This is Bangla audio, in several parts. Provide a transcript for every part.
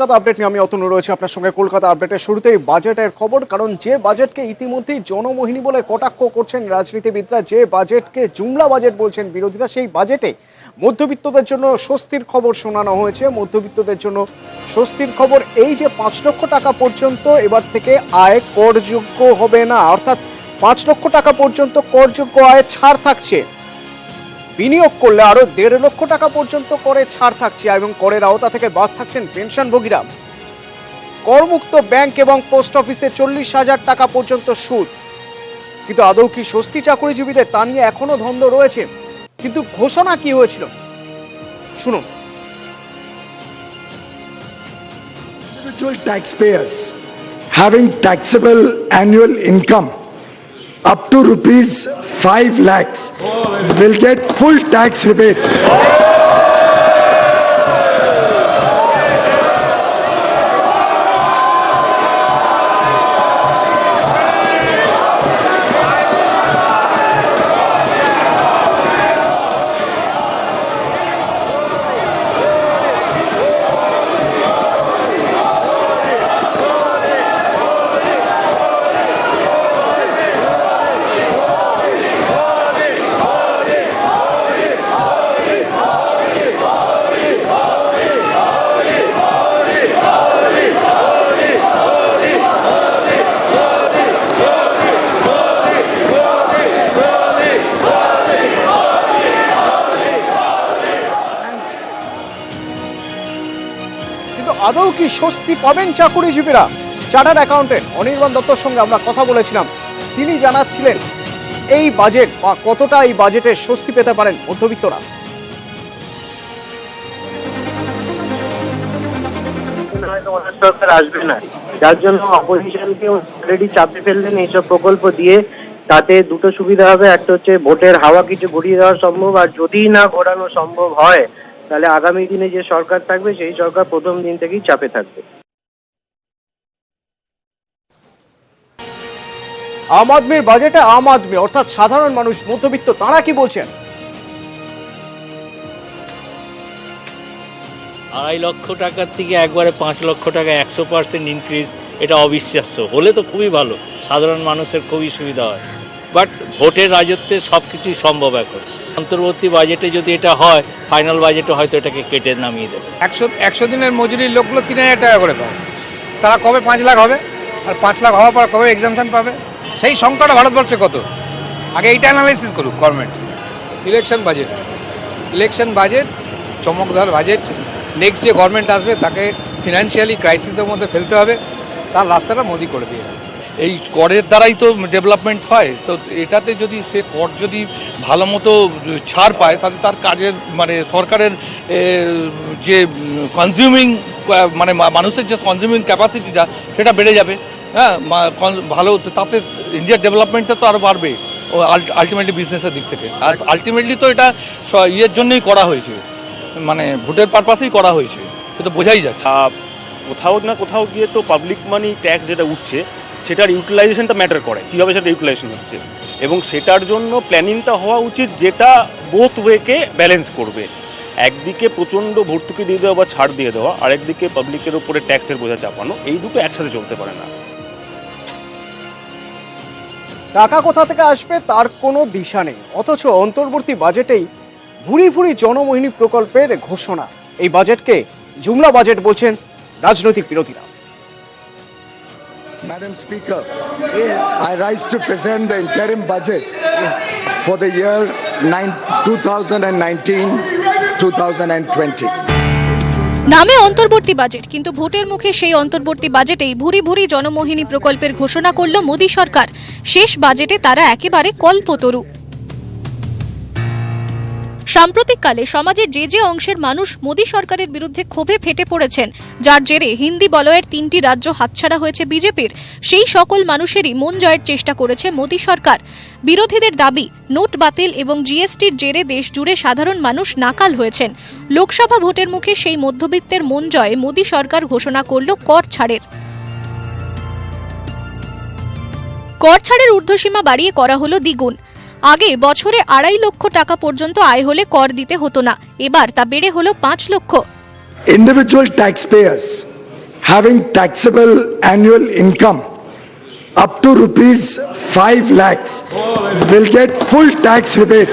কলকাতা আপডেট নিয়ে আমি অতনু রয়েছে আপনার সঙ্গে কলকাতা আপডেটের শুরুতেই বাজেটের খবর, কারণ যে বাজেটকে ইতিমধ্যেই জনমোহিনী বলে কটাক্ষ করছেন রাজনীতিবিদরা, যে বাজেটকে জুমলা বাজেট বলছেন বিরোধীরা, সেই বাজেটে মধ্যবিত্তদের জন্য স্বস্তির খবর শোনানো হয়েছে। মধ্যবিত্তদের জন্য স্বস্তির খবর এই যে পাঁচ লক্ষ টাকা পর্যন্ত এবার থেকে আয় করযোগ্য হবে না, অর্থাৎ পাঁচ লক্ষ টাকা পর্যন্ত করযোগ্য আয় ছাড় থাকছে। বিনিয়োগ করলে আরও দেড় লক্ষ টাকা পর্যন্ত করে ছাড় থাকছে এবং করের আওতা থেকে বাদ থাকছেন পেনশনভোগীরা। করমুক্ত ব্যাংক এবং পোস্ট অফিসে চল্লিশ হাজার টাকা পর্যন্ত সুদ। কিন্তু আদৌ কি স্বস্তি চাকরিজীবীদের তা নিয়ে এখনও ধন্দ রয়েছে? কিন্তু ঘোষণা কি হয়েছিল? শুনুন। Individual taxpayers having taxable annual income up to rupees 5 lakhs will get full tax rebate. আদৌ কি স্বস্তি পাবেন চাকুরিজীবীরা? চার্টার্ড অ্যাকাউন্টেন্ট অনির্বাণ দত্তর সঙ্গে আমরা কথা বলেছিলাম। তিনি জানাচ্ছিলেন, এই বাজেট বা কতটা এই বাজেটে স্বস্তি পেতে পারেন মধ্যবিত্তরা? সরকার আসবে না। যার জন্য অপোজিশনকে অলরেডি চাপে ফেললেন এইসব প্রকল্প দিয়ে। তাতে দুটো সুবিধা হবে। একটা হচ্ছে ভোটের হাওয়া কিছু ঘুরিয়ে দেওয়া সম্ভব। আর যদি না ঘোরানো সম্ভব হয় তাহলে আগামী দিনে যে সরকার থাকবে সেই সরকার প্রথম দিন থেকেই চাপে থাকবে। আম আদমির বাজেটে আম আদমি অর্থাৎ সাধারণ মানুষ মধ্যবিত্ত তারা কি বলছেন? আড়াই লক্ষ টাকার থেকে একবারে পাঁচ লক্ষ টাকা একশো পার্সেন্ট ইনক্রিজ এটা অবিশ্বাস্য। হলে তো খুবই ভালো। সাধারণ মানুষের খুবই সুবিধা হয়। বাট ভোটের রাজত্বে সব কিছুই সম্ভব এখন। অন্তর্বর্তী বাজেটে যদি এটা হয় ফাইনাল বাজেটে হয়তো এটাকে কেটে নামিয়ে দেবে। একশো একশো দিনের মজুরির লোকগুলো তিন হাজার টাকা করে পাবে তারা কবে পাঁচ লাখ হবে? আর পাঁচ লাখ হওয়ার পর কবে এক্সামশন পাবে? সেই সংখ্যাটা ভারতবর্ষে কত? আগে এইটা অ্যানালাইসিস করুক government election budget election budget চমকদার budget next যে গভর্নমেন্ট আসবে, তাকে ফিনান্সিয়ালি ক্রাইসিসের মধ্যে ফেলতে হবে। তার রাস্তাটা মোদি করে দিয়ে। এই করের দ্বারাই তো ডেভেলপমেন্ট হয়। তো এটাতে যদি সে কর যদি ভালো মতো ছাড় পায়, তাহলে তার কাজের মানে সরকারের যে কনজিউমিং মানে মানুষের যে কনজিউমিং ক্যাপাসিটিটা সেটা বেড়ে যাবে। হ্যাঁ ভালো তাতে ইন্ডিয়ার ডেভেলপমেন্টটা তো আরও বাড়বে আলটিমেটলি বিজনেসের দিক থেকে। আর আলটিমেটলি তো এটা ইয়ের জন্যই করা হয়েছে। মানে ভোটের পারপাসেই করা হয়েছে। সেটা বোঝাই যাচ্ছে। কোথাও না কোথাও গিয়ে তো পাবলিক মানি ট্যাক্স যেটা উঠছে সেটার ইউটিলাইজেশনটা ম্যাটার করে, কীভাবে সেটা ইউটিলাইজেশন হচ্ছে। এবং সেটার জন্য প্ল্যানিংটা হওয়া উচিত যেটা বোথ ওয়েকে ব্যালেন্স করবে। একদিকে প্রচণ্ড ভর্তুকি দিয়ে দেওয়া বা ছাড় দিয়ে দেওয়া আর একদিকে পাবলিকের উপরে ট্যাক্সের বোঝা চাপানো, এই দুটো একসাথে চলতে পারে না। টাকা কোথা থেকে আসবে তার কোনো দিশা নেই। অথচ অন্তর্বর্তী বাজেটেই ভুরি ভুরি জনমোহিনী প্রকল্পের ঘোষণা। এই বাজেটকে জুমলা বাজেট বলছেন রাজনৈতিক বিরোধীরা। Madam Speaker, I rise to present the interim budget for the year nine- 2019-2020. নামে অন্তর্বর্তী বাজেট কিন্তু ভোটের মুখে সেই অন্তর্বর্তী বাজেটেই ভুরি ভুরি জনমোহিনী প্রকল্পের ঘোষণা করল মোদী সরকার শেষ বাজেটে তারা একেবারে কল্পতরু সাম্প্রতিককালে সমাজের যে যে অংশের মানুষ মোদী সরকারের বিরুদ্ধে ক্ষোভে ফেটে পড়েছেন, যার জেরে হিন্দি বলয়ের তিনটি রাজ্য হাতছাড়া হয়েছে বিজেপির, সেই সকল মানুষেরই মন জয়ের চেষ্টা করেছে মোদী সরকার। বিরোধীদের দাবি, নোট বাতিল এবং জিএসটির জেরে দেশ জুড়ে সাধারণ মানুষ নাকাল হয়েছেন। লোকসভা ভোটের মুখে সেই মধ্যবিত্তের মন জয়ে মোদী সরকার ঘোষণা করল কর ছাড়ের। কর ছাড়ের ঊর্ধ্বসীমা বাড়িয়ে করা হলো দ্বিগুণ। আগে বছরে আড়াই লক্ষ টাকা পর্যন্ত আয় হলে কর দিতে হতো না। এবার তা বেড়ে হলো পাঁচ লক্ষ। Individual tax payers having taxable annual income up to rupees five lakhs will get full tax rebate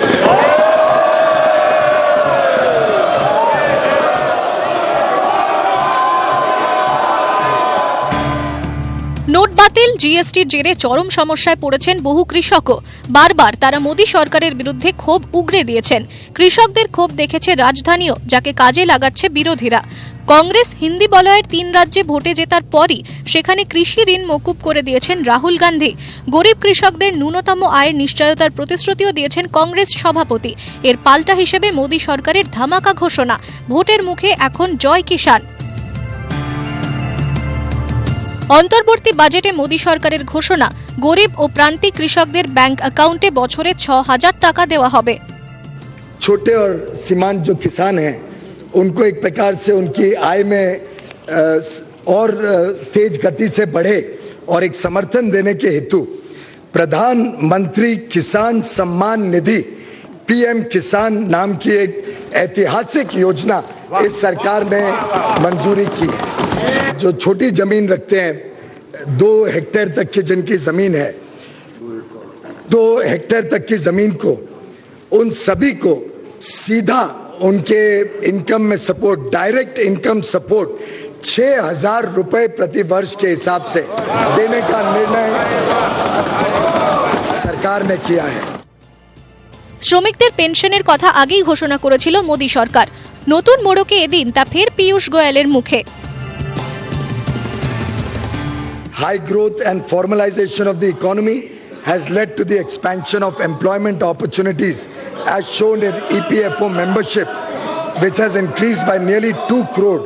জিএসটির জেরে চরম সমস্যায় পড়েছেন বহু কৃষকও। বারবার তারা মোদী সরকারের বিরুদ্ধে ক্ষোভ উগরে দিয়েছেন। কৃষকদের ক্ষোভ দেখেছে রাজধানীও, যাকে কাজে লাগাচ্ছে বিরোধীরা। কংগ্রেস হিন্দি বলয়ের তিন রাজ্যে ভোটে জেতার পরই সেখানে কৃষি ঋণ মকুব করে দিয়েছেন রাহুল গান্ধী। গরিব কৃষকদের ন্যূনতম আয়ের নিশ্চয়তার প্রতিশ্রুতিও দিয়েছেন কংগ্রেস সভাপতি। এর পাল্টা হিসেবে মোদী সরকারের ধামাকা ঘোষণা। ভোটের মুখে এখন জয় কিষাণ। অন্তর্বর্তী বাজেটে মোদী সরকারের ঘোষণা গরিব ও প্রান্তিক কৃষকদের ব্যাংক অ্যাকাউন্টে বছরে ছ হাজার টাকা দেওয়া হবে छोटे और सीमांत जो किसान हैं उनको एक प्रकार से उनकी आय में अ, स- और अ, तेज गति से बढ़े और एक समर्थन देने के हेतु प्रधानमंत्री किसान सम्मान निधि पीएम किसान नाम की एक ऐतिहासिक योजना इस सरकार ने मंजूरी की है जो छोटी जमीन रखते हैं दो हेक्टेयर तक की जिनकी जमीन है दो हेक्टेयर तक की जमीन को उन सभी को सीधा उनके इनकम में सपोर्ट डायरेक्ट इनकम सपोर्ट छह हजार रुपए प्रति वर्ष के हिसाब से देने का निर्णय सरकार ने किया है শ্রমিকদের পেনশনের কথা আগেই ঘোষণা করেছিল মোদী সরকার নতুন মোড়কে এদিন তা ফের পীয়ূষ গোয়েলের মুখে High growth and formalization of the economy has led to the expansion of employment opportunities as shown in E EPFO membership, which has increased by nearly 2 crore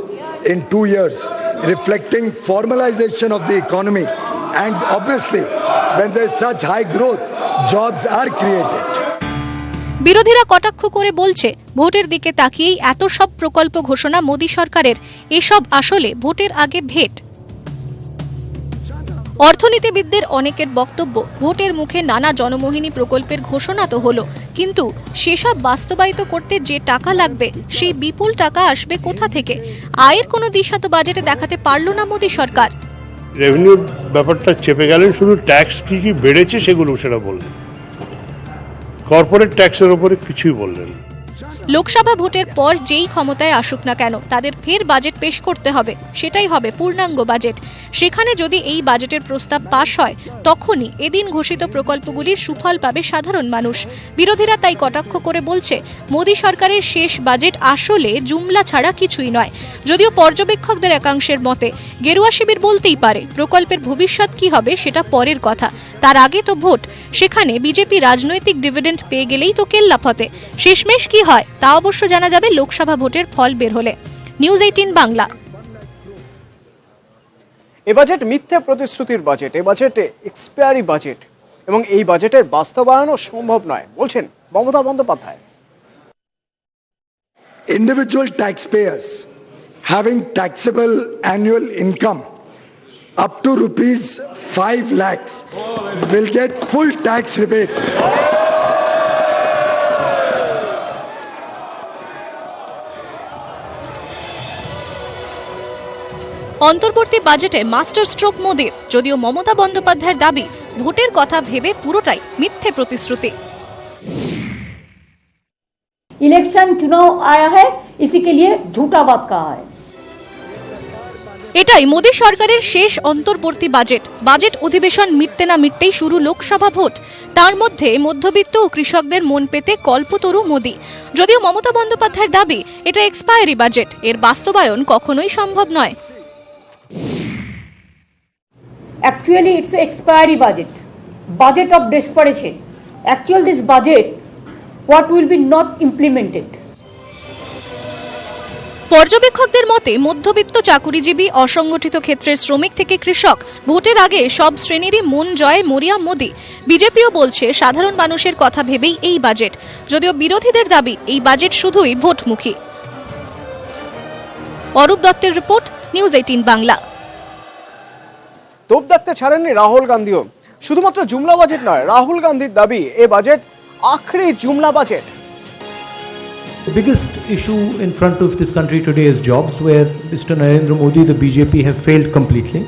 in two years, reflecting formalization of the economy. And obviously, when there's such high growth, jobs are created. বিরোধীরা কটাক্ষ করে বলছে ভোটের দিকে তাকিয়েই এত সব প্রকল্প ঘোষণা মোদী সরকারের এসব আসলে ভোটের আগে ভেট অর্থনীতিবিদদের অনেকের বক্তব্য, ভোটের মুখে নানা জনমোহিনী প্রকল্পের ঘোষণা তো হলো। কিন্তু সেসব বাস্তবায়িত করতে যে টাকা লাগবে, সেই বিপুল টাকা আসবে কোথা থেকে? আয়ের কোনো দিশা তো বাজেটে দেখাতে পারল না মোদী সরকার। রেভিনিউ ব্যাপারটা চেপে গেলেন, শুধু ট্যাক্স কি কি বেড়েছে সেগুলো সেটা বললেন। কর্পোরেট ট্যাক্সের ওপরে কিছুই বললেন। লোকসভা ভোটের পর যেই ক্ষমতায় আসুক না কেন, তাদের ফের বাজেট পেশ করতে হবে। সেটাই হবে পূর্ণাঙ্গ বাজেট। সেখানে যদি এই বাজেটের প্রস্তাব পাশ হয়, তখনই এদিন ঘোষিত প্রকল্পগুলির সুফল পাবে সাধারণ মানুষ। বিরোধীরা তাই কটাক্ষ করে বলছে, মোদী সরকারের শেষ বাজেট আসলে জুমলা ছাড়া কিছুই নয়। যদিও পর্যবেক্ষকদের একাংশের মতে, গেরুয়া শিবির বলতেই পারে, প্রকল্পের ভবিষ্যৎ কি হবে সেটা পরের কথা। তার আগে তো ভোট, সেখানে বিজেপি রাজনৈতিক ডিভিডেন্ড পেয়ে গেলেই তো কেল্লাফতে। শেষমেশ কি হয়? তা অবশ্য জানা যাবে লোকসভা ভোটের ফল বের হলে। News eighteen Bangla. এ বাজেট মিথ্যে প্রতিশ্রুতির বাজেট এ বাজেট এক্সপায়ারি বাজেট এবং এই বাজেটের বাস্তবায়নও সম্ভব নয় বলছেন Mamata Bandyopadhyay. Individual taxpayers having taxable annual income up to rupees 5 lakhs will get full tax rebate. অন্তর্বর্তী বাজেটে মাস্টার স্ট্রোক মোদীর যদিও মমতা বন্দ্যোপাধ্যায়ের দাবি ভোটের কথা ভেবে পুরোটাই মিথ্যে প্রতিশ্রুতি इलेक्शन चुनाव आया है इसी के लिए झूठा बात कहा है এটাই মোদী সরকারের শেষ অন্তর্বর্তী বাজেট বাজেট অধিবেশন মিটতে না মিটতেই শুরু লোকসভা ভোট তার মধ্যে মধ্যবিত্ত ও কৃষকদের মন পেতে কল্পতরু মোদী যদিও মমতা বন্দ্যোপাধ্যায়ের দাবি এটা এক্সপায়ারি বাজেট এর বাস্তবায়ন কখনোই সম্ভব নয় Actually, it's an expiry budget, budget of desperation. Actually, this budget, what will be not implemented. পর্যবেক্ষকদের মতে মধ্যবিত্ত চাকুরিজীবী অসংগঠিত ক্ষেত্রের শ্রমিক থেকে কৃষক ভোটের আগে সব শ্রেণীরই মন জয় মরিয়াম মোদী। বিজেপিও বলছে সাধারণ মানুষের কথা ভেবেই এই বাজেট যদিও বিরোধীদের দাবি এই বাজেট শুধুই ভোটমুখী। অরূপ দত্তের রিপোর্ট নিউজ এইটিন বাংলা। তোপ দেখতে ছাড়েননি রাহুল গান্ধীও শুধুমাত্র জুমলা বাজেট নয় রাহুল গান্ধীর দাবি এ বাজেট আখরি জুমলা budget The biggest issue in front of this country today is jobs, where Mr. Narendra Modi, the BJP, have failed completely.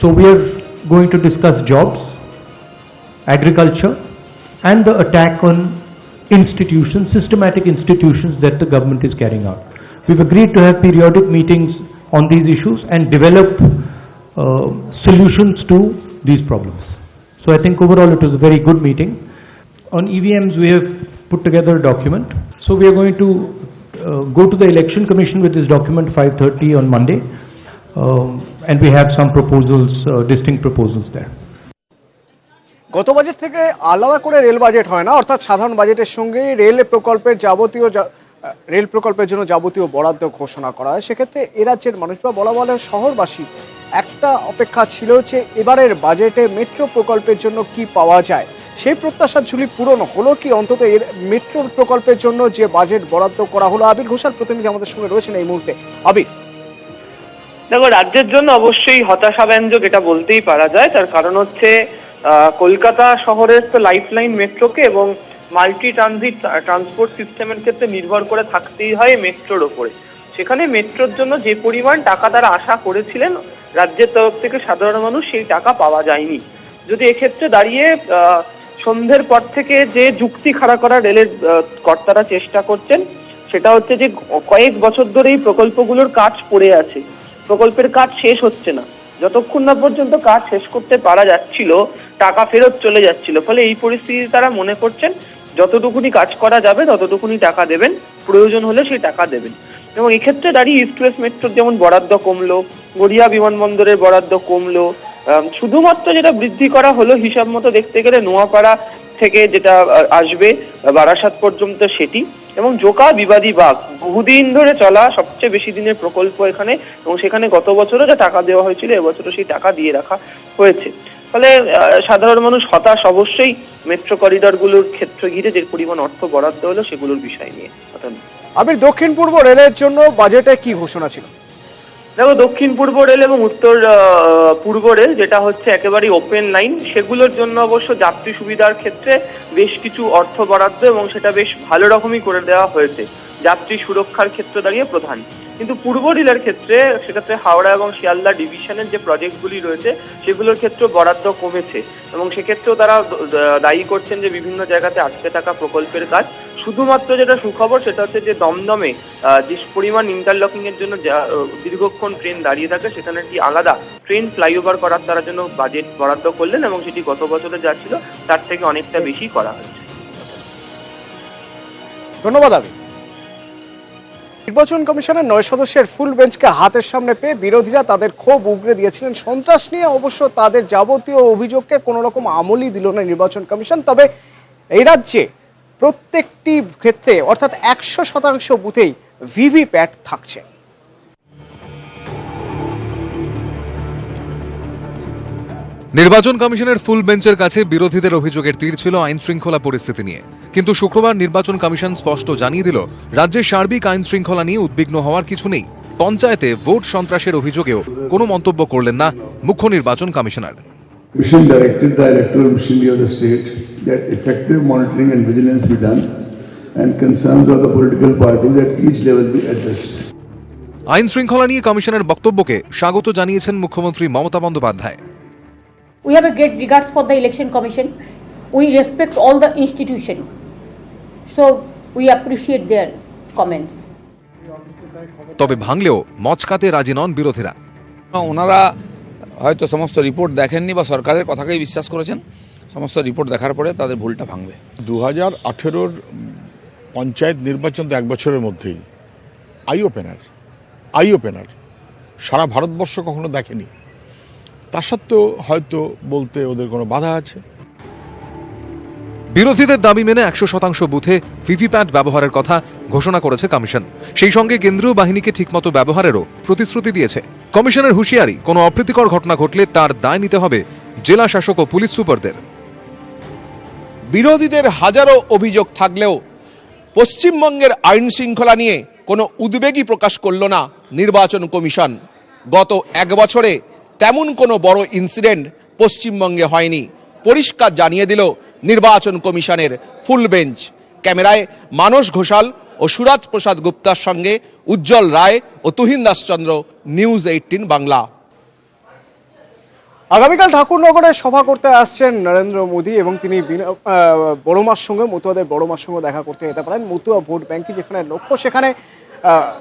So we are going to discuss jobs, agriculture, and the attack on institutions, systematic institutions that the government is carrying out. We've agreed to have periodic meetings on these issues and develop uh, solutions to these problems. So I think overall it was a very good meeting. On EVMs, we have put together a document. So we are going to uh, go to the election commission with this document 5:30 on Monday, um, and we have some proposals, uh, distinct proposals there. গত বাজেট থেকে আলাদা করে রেল বাজেট হয় না অর্থাৎ সাধারণ বাজেটের সঙ্গে রেল প্রকল্পের যাবতীয় রেল প্রকল্পের জন্য যাবতীয় বরাদ্দ ঘোষণা করা হয় সেক্ষেত্রে এ রাজ্যের মানুষ বা বলা বলে শহরবাসী একটা অপেক্ষা ছিল যে এবারের বাজেটে মেট্রো প্রকল্পের জন্য কি পাওয়া যায়? সেই প্রত্যাশার ঝুলি পূরণ হলো কি অন্তত এর মেট্রো প্রকল্পের জন্য যে বাজেট বরাদ্দ করা হলো? আবির ঘোষাল প্রতিনিধি আমাদের সঙ্গে রয়েছেন এই মুহূর্তে। আবির। দেখো, রাজ্যের জন্য অবশ্যই হতাশাব্যঞ্জক এটা বলতেই পারা যায়। তার কারণ হচ্ছে কলকাতা শহরের তো লাইফলাইন মেট্রোকে এবং মাল্টি ট্রানজিট ট্রান্সপোর্ট সিস্টেমের ক্ষেত্রে নির্ভর করে থাকতেই হয় মেট্রোর ওপরে। সেখানে মেট্রোর জন্য যে পরিমাণ টাকা তারা আশা করেছিলেন রাজ্যের তরফ থেকে সাধারণ মানুষ সেই টাকা পাওয়া যায়নি। যদি এক্ষেত্রে দাঁড়িয়ে সন্ধ্যের পর থেকে যে যুক্তি খাড়া করা রেলের কর্তারা চেষ্টা করছেন, সেটা হচ্ছে যে কয়েক বছর ধরে এই প্রকল্পগুলোর কাজ পড়ে আছে। প্রকল্পের কাজ শেষ হচ্ছে না। যতক্ষণ না পর্যন্ত কাজ শেষ করতে পারা যাচ্ছিল, টাকা ফেরত চলে যাচ্ছিল। ফলে এই পরিস্থিতি তারা মনে করছেন, যতটুকুনি কাজ করা যাবে, ততটুকুনি টাকা দেবেন, প্রয়োজন হলে সেই টাকা দেবেন। এবং এক্ষেত্রে দাঁড়িয়ে ইস্ট ওয়েস্ট মেট্রোর যেমন বরাদ্দ কমলো, গড়িয়া বিমানবন্দরের বরাদ্দ কমলো শুধুমাত্র যেটা বৃদ্ধি করা হলো হিসাব মতো দেখতে গেলে নোয়াপাড়া থেকে যেটা আসবে বারাসাত পর্যন্ত সেটি। এবং জোকা বিবাদী বাঘ, বহুদিন ধরে চলা সবচেয়ে বেশি দিনের প্রকল্প এখানে, এবং সেখানে গত বছরও যা টাকা দেওয়া হয়েছিল, এবছরও সেই টাকা দিয়ে রাখা হয়েছে। ফলে সাধারণ মানুষ হতাশ অবশ্যই মেট্রো করিডরগুলোর ক্ষেত্র ঘিরে যে পরিমাণ অর্থ বরাদ্দ হলো সেগুলোর বিষয় নিয়ে। আবির, দক্ষিণ পূর্ব রেলের জন্য বাজেটে কি ঘোষণা ছিল? দেখো, দক্ষিণ পূর্ব রেল এবং উত্তর পূর্ব রেল, যেটা হচ্ছে একেবারেই ওপেন লাইন সেগুলোর জন্য অবশ্য যাত্রী সুবিধার ক্ষেত্রে বেশ কিছু অর্থ বরাদ্দ এবং সেটা বেশ ভালো রকমই করে দেওয়া হয়েছে। যাত্রী সুরক্ষার ক্ষেত্রে দাঁড়িয়ে প্রধান। কিন্তু পূর্ব রেলের ক্ষেত্রে, সেক্ষেত্রে হাওড়া এবং শিয়ালদা ডিভিশনের যে প্রজেক্টগুলি রয়েছে, সেগুলোর ক্ষেত্রে বরাদ্দ কমেছে। এবং সেক্ষেত্রেও তারা দায়ী করছেন যে বিভিন্ন জায়গাতে আটকে থাকা প্রকল্পের কাজ। শুধুমাত্র যেটা সুখবর, সেটা হচ্ছে যে দমদমে যে পরিমাণ ইন্টারলকিং এর জন্য দীর্ঘক্ষণ ট্রেন দাঁড়িয়ে থাকে, সেখানে একটি আলাদা ট্রেন ফ্লাইওভার করার তারা জন্য বাজেট বরাদ্দ করলেন এবং সেটি গত বছরে যা ছিল, তার থেকে অনেকটা বেশি করা হয়েছে। ধন্যবাদ আমি নির্বাচন কমিশনের নয় সদস্যের ফুল বেঞ্চকে হাতের সামনে পেয়ে বিরোধীরা তাদের ক্ষোভ উগরে দিয়েছিলেন। সন্ত্রাস নিয়ে অবশ্য তাদের যাবতীয় অভিযোগকে কোনো রকম আমলই দিল না নির্বাচন কমিশন। তবে এই রাজ্যে প্রত্যেকটি ক্ষেত্রে, অর্থাৎ একশো শতাংশ বুথেই ভিভিপ্যাট থাকছে। নির্বাচন কমিশনের ফুল বেঞ্চের কাছে বিরোধীদের অভিযোগের তীর ছিল আইন শৃঙ্খলা পরিস্থিতি নিয়ে। কিন্তু শুক্রবার নির্বাচন কমিশন স্পষ্ট জানিয়ে দিল, রাজ্যে সার্বিক আইন শৃঙ্খলা নিয়ে উদ্বিগ্ন হওয়ার কিছু নেই। পঞ্চায়েতে ভোট সন্ত্রাসের অভিযোগেও কোনো মন্তব্য করলেন না মুখ্য নির্বাচন commissioner. Commission directed the electoral machinery of the state that effective monitoring and vigilance be done and concerns of the political parties at each level be addressed. আইন শৃঙ্খলা নিয়ে কমিশনের বক্তব্যকে স্বাগত জানিয়েছেন মুখ্যমন্ত্রী Mamata Bandyopadhyay We have a great regards for the election commission. We respect all the institution. So we appreciate their comments. তবে ভাঙলেও মচকাতে রাজি নন বিরোধীরা ওনারা হয়তো সমস্ত রিপোর্ট দেখেননি বা সরকারের কথাকেই বিশ্বাস করেছেন সমস্ত রিপোর্ট দেখার পরে তাদের ভুলটা ভাঙবে। দু হাজার আঠেরোর পঞ্চায়েত নির্বাচন তো এক বছরের মধ্যেই। Eye opener eye opener. সারা ভারতবর্ষ কখনো দেখেনি। তা সত্ত্বেও হয়তো বলতে ওদের কোনো বাধা আছে। বিরোধীদের দাবি মেনে একশো শতাংশ বুথে ভিভিপ্যাট ব্যবহারের কথা ঘোষণা করেছে কমিশন। সেই সঙ্গে কেন্দ্রীয় বাহিনীকে ঠিকমতো ব্যবহারেরও প্রতিশ্রুতি দিয়েছে। কমিশনের হুঁশিয়ারি, কোনো অপ্রীতিকর ঘটনা ঘটলে তার দায় নিতে হবে জেলা শাসক ও পুলিশ সুপারদের। বিরোধীদের হাজারো অভিযোগ থাকলেও পশ্চিমবঙ্গের আইন শৃঙ্খলা নিয়ে কোনো উদ্বেগই প্রকাশ করল না নির্বাচন কমিশন। গত এক বছরে তেমন কোনো বড় ইনসিডেন্ট পশ্চিমবঙ্গে হয়নি। পরিষ্কার জানিয়ে দিল নির্বাচন কমিশনের ফুল বেঞ্চ ক্যামেরায় মানস ঘোষাল ও সুরাজ প্রসাদ গুপ্তার সঙ্গে উজ্জ্বল রায় ও তুহিন দাসচন্দ্র নিউজ এইটিন বাংলা। আগামীকাল ঠাকুরনগরে সভা করতে আসছেন নরেন্দ্র মোদী এবং তিনি বড়মার সঙ্গে, মতুয়াদের বড়মার সঙ্গে দেখা করতে যেতে পারেন মতুয়া ভোট ব্যাংকে যেখানে লক্ষ্য, সেখানে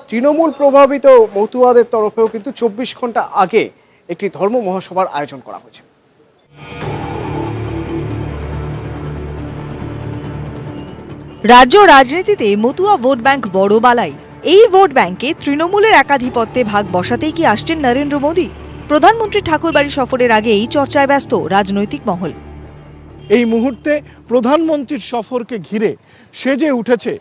তৃণমূল প্রভাবিত মতুয়াদের তরফেও কিন্তু চব্বিশ ঘণ্টা আগে একটি ধর্ম মহাসভার আয়োজন করা হয়েছে। রাজ্য রাজনীতিতে মতুয়া ভোট ব্যাংক বড় বালাই। এই ভোট ব্যাংকে তৃণমূলের একাধিপত্যে ভাগ বসাতেই কি আসছেন নরেন্দ্র মোদী? প্রধানমন্ত্রী ঠাকুরবাড়ি সফরের আগে এই চর্চায় ব্যস্ত রাজনৈতিক মহল। এই মুহূর্তে প্রধানমন্ত্রীর সফরকে ঘিরে সেজে উঠেছে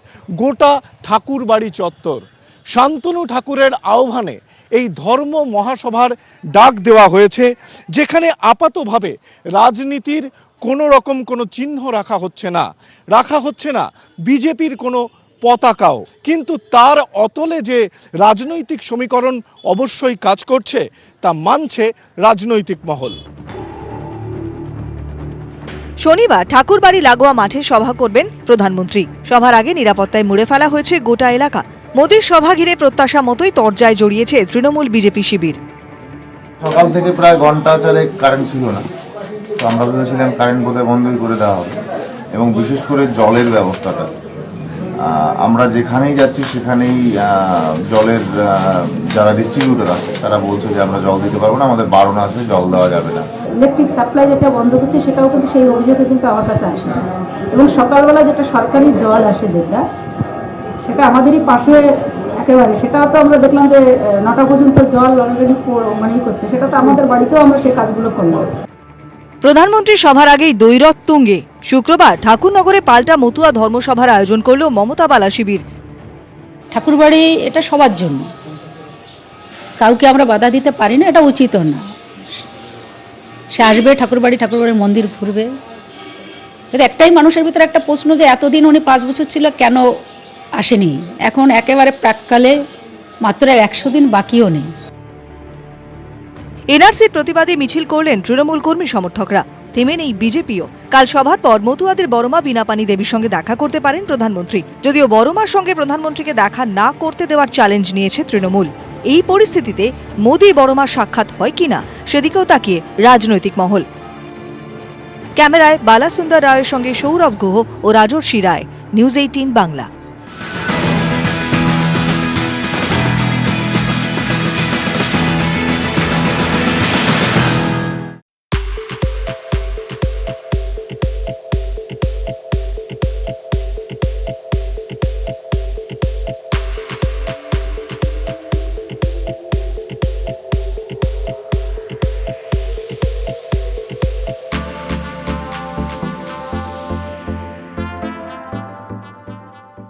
গোটা ঠাকুরবাড়ি চত্বর। শান্তনু ঠাকুরের আহ্বানে এই ধর্ম মহাসভার ডাক দেওয়া হয়েছে, যেখানে আপাতভাবে রাজনীতির কোনো রকম কোনো চিহ্ন রাখা হচ্ছে না। রাখা হচ্ছে না বিজেপির কোনো পতাকাও। কিন্তু তার অতলে যে রাজনৈতিক সমীকরণ অবশ্যই কাজ করছে তা মানছে রাজনৈতিক মহল। শনিবার ঠাকুরবাড়ি লাগোয়া মাঠে সভা করবেন প্রধানমন্ত্রী। সভার আগে নিরাপত্তায় মুড়ে ফেলা হয়েছে গোটা এলাকা। মোদীর সভা ঘিরে প্রত্যাশা মতোই তরজায় জড়িয়েছে তৃণমূল বিজেপি শিবির। সকাল থেকে প্রায় ঘণ্টা চারেক কারেন্ট ছিল না। তো আমরা ভেবেছিলাম কারেন্ট বোধহয় বন্ধই করে দেওয়া হবে। এবং বিশেষ করে জলের ব্যবস্থাটা। আমরা যেখানেই যাচ্ছি সেখানেই জলের যারা ডিস্ট্রিবিউটর আছে, তারা বলছে যে আমরা জল দিতে পারব না, আমাদের বারণ আছে, জল দেওয়া যাবে না। ইলেকট্রিক সাপ্লাই যেটা বন্ধ করছে, সেটাও কিন্তু সেই অভিযোগে কিন্তু আমার কাছে আসে এবং সকালবেলা যেটা সরকারি জল আসে যেটা, সেটা আমাদেরই পাশে একেবারে। সেটাও তো আমরা দেখলাম যে নটা পর্যন্ত জল অলরেডি মানে ই করছে। সেটা তো আমাদের বাড়িতেও আমরা সেই কাজগুলো করলাম। প্রধানমন্ত্রী সভার আগেই দৈরত তুঙ্গে। শুক্রবার ঠাকুরনগরে পাল্টা মতুয়া ধর্মসভার আয়োজন করল মমতা বালা শিবির ঠাকুরবাড়ি এটা সবার জন্য। কাউকে আমরা বাধা দিতে পারি না, এটা উচিতও না। সে আসবে ঠাকুরবাড়ি ঠাকুরবাড়ির মন্দির ঘুরবে। একটাই মানুষের ভিতরে একটা প্রশ্ন যে এতদিন উনি পাঁচ বছর ছিল কেন আসেনি? এখন একেবারে প্রাককালে মাত্র একশো দিন বাকিও নেই। এনআরসির প্রতিবাদে মিছিল করলেন তৃণমূল কর্মী সমর্থকরা। থেমে নেই বিজেপিও। কাল সভার পর মতুয়াদের বড়মা বিনাপানি দেবীর সঙ্গে দেখা করতে পারেন প্রধানমন্ত্রী। যদিও বড়মার সঙ্গে প্রধানমন্ত্রীকে দেখা না করতে দেওয়ার চ্যালেঞ্জ নিয়েছে তৃণমূল। এই পরিস্থিতিতে মোদী বড়মার সাক্ষাৎ হয় কিনা সেদিকেও তাকিয়ে রাজনৈতিক মহল। ক্যামেরায় বালাসুন্দর রায়ের সঙ্গে সৌরভ গুহ ও রাজর্ষি রায়। News eighteen Bangla.